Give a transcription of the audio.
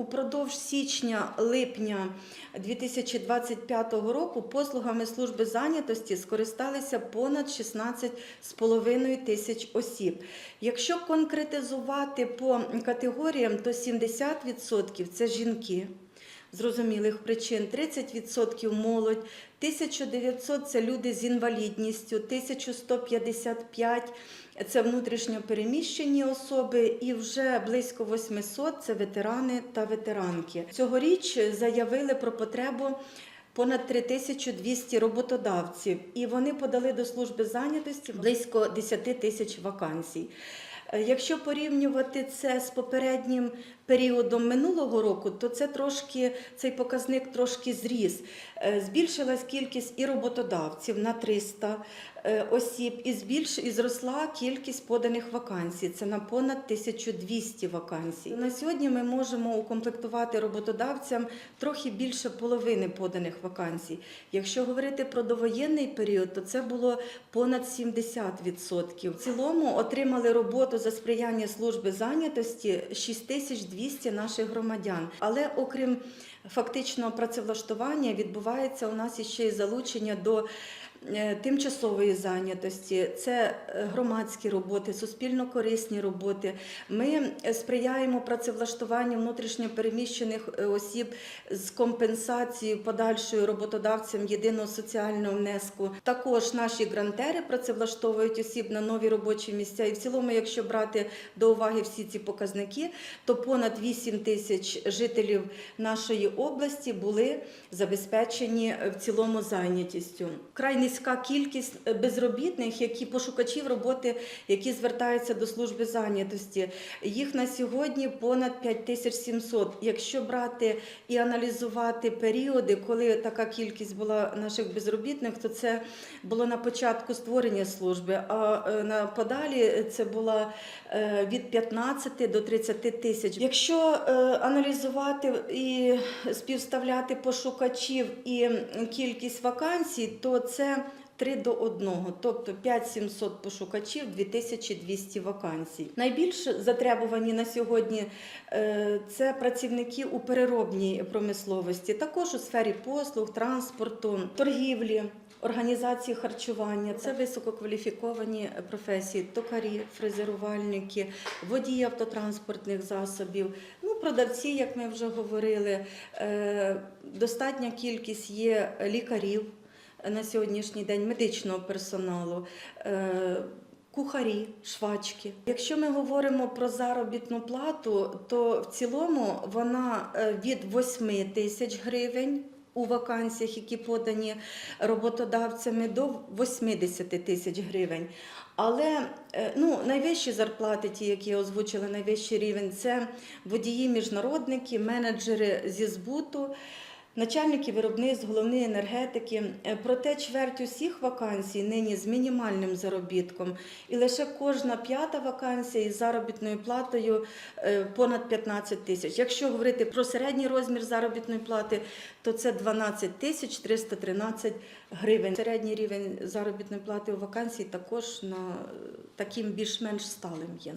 Упродовж січня-липня 2025 року послугами служби зайнятості скористалися понад 16,5 тисяч осіб. Якщо конкретизувати по категоріям, то 70% це жінки. Зрозумілих причин 30% молодь, 1900 це люди з інвалідністю, 1155 це внутрішньо переміщені особи, і вже близько 800 це ветерани та ветеранки. Цьогоріч заявили про потребу. Понад 3200 роботодавців, і вони подали до служби зайнятості близько 10 тисяч вакансій. Е, Якщо порівнювати це з попереднім періодом минулого року, то це трошки цей показник трошки зріс. Е, Збільшилась кількість і роботодавців на 300 е, осіб, і збільш і зросла кількість поданих вакансій. Це на понад 1200 вакансій. На сьогодні ми можемо укомплектувати роботодавцям трохи більше половини поданих вакансій. Якщо говорити про довоєнний період, то це було понад 70%. В цілому отримали роботу за сприяння служби зайнятості 6200 наших громадян. Але окрім фактичного працевлаштування, відбувається у нас іще й залучення до тимчасової зайнятості, це е, громадські роботи, суспільно-корисні роботи. Ми е, сприяємо працевлаштуванню внутрішньопереміщених е, осіб з компенсацією подальшою роботодавцям єдиного соціального внеску. Також наші грантери працевлаштовують осіб на нові робочі місця. І в цілому, якщо брати до уваги всі ці показники, то понад 8 тисяч жителів нашої області були забезпечені е, в цілому зайнятістю. Край низька кількість е, безробітних, які пошукачів роботи, які звертаються до служби зайнятості. Їх на сьогодні понад 5700. Якщо брати і аналізувати періоди, коли така кількість була наших безробітних, то це було на початку створення служби, а е, на подалі це була е, від 15 до 30 тисяч. Якщо аналізувати і співставляти пошукачів і кількість вакансій, то це 3 до 1, тобто 5700 пошукачів, 2200 вакансій. Найбільш затребувані на сьогодні е, це працівники у переробній промисловості, також у сфері послуг, транспорту, торгівлі. Організації харчування це висококваліфіковані професії: токарі, фрезерувальники, водії автотранспортних засобів, ну продавці, як ми вже говорили. Е, Достатня кількість є лікарів на сьогоднішній день, медичного персоналу. е, Кухарі, швачки. Якщо ми говоримо про заробітну плату, то в цілому вона е, від 8 тисяч гривень у вакансіях, які подані роботодавцями, до 80 тисяч гривень. Але е, ну, найвищі зарплати, ті, які я озвучила, найвищий рівень, це водії, міжнародники, менеджери зі збуту. Начальники виробництв, головні енергетики. Е, Проте чверть усіх вакансій нині з мінімальним заробітком. І лише кожна п'ята вакансія із заробітною платою е, понад 15 тисяч. Якщо говорити про середній розмір заробітної плати, то це 12 тисяч 313 гривень. Середній рівень заробітної плати у вакансії також на е, таким більш-менш сталим є.